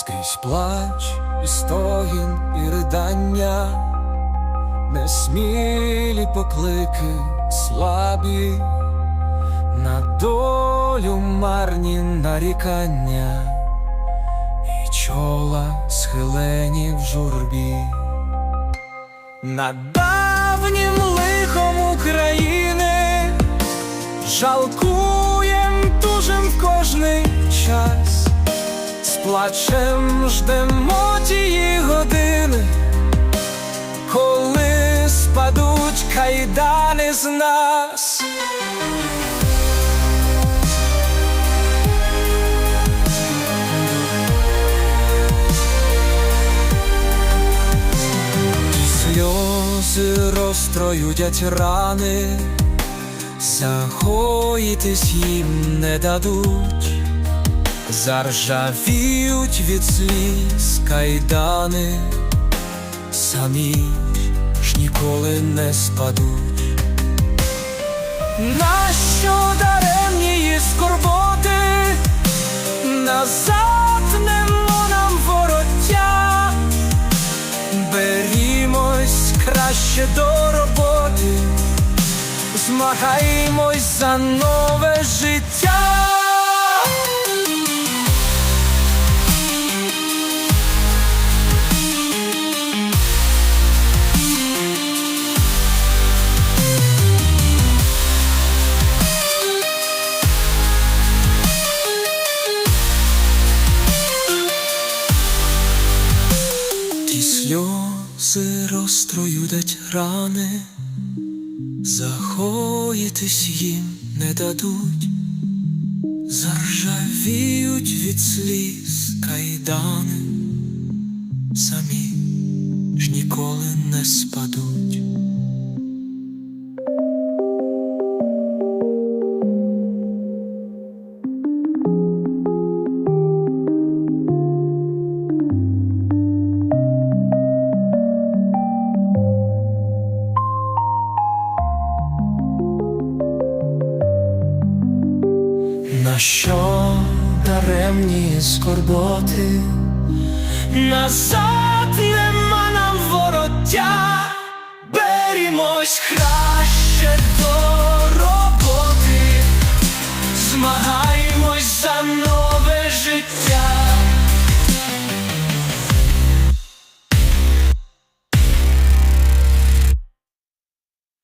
Скрізь плач, і стогін, і ридання, несмілі поклики, слабі, на долю марні нарікання, і чола схилені в журбі. Над давнім лихом України жалкуєм тужим кожний час, плачем ждемо тії години, коли спадуть кайдани з нас. Сльози розтроюдять рани, загоїтись їм не дадуть, заржавіють від сліз кайдани, самі ж ніколи не спадуть. Нащо даремні скорботи, назад немо нам вороття. Берімось краще до роботи, змагаємось за нове життя. Сльози розтроюдать рани, захоїтись їм не дадуть, заржавіють від сліз кайдани, самі ж ніколи не спадуть. Що даремні скорботи, назад нема нам вороття, берімось краще до роботи, змагаємось за мною.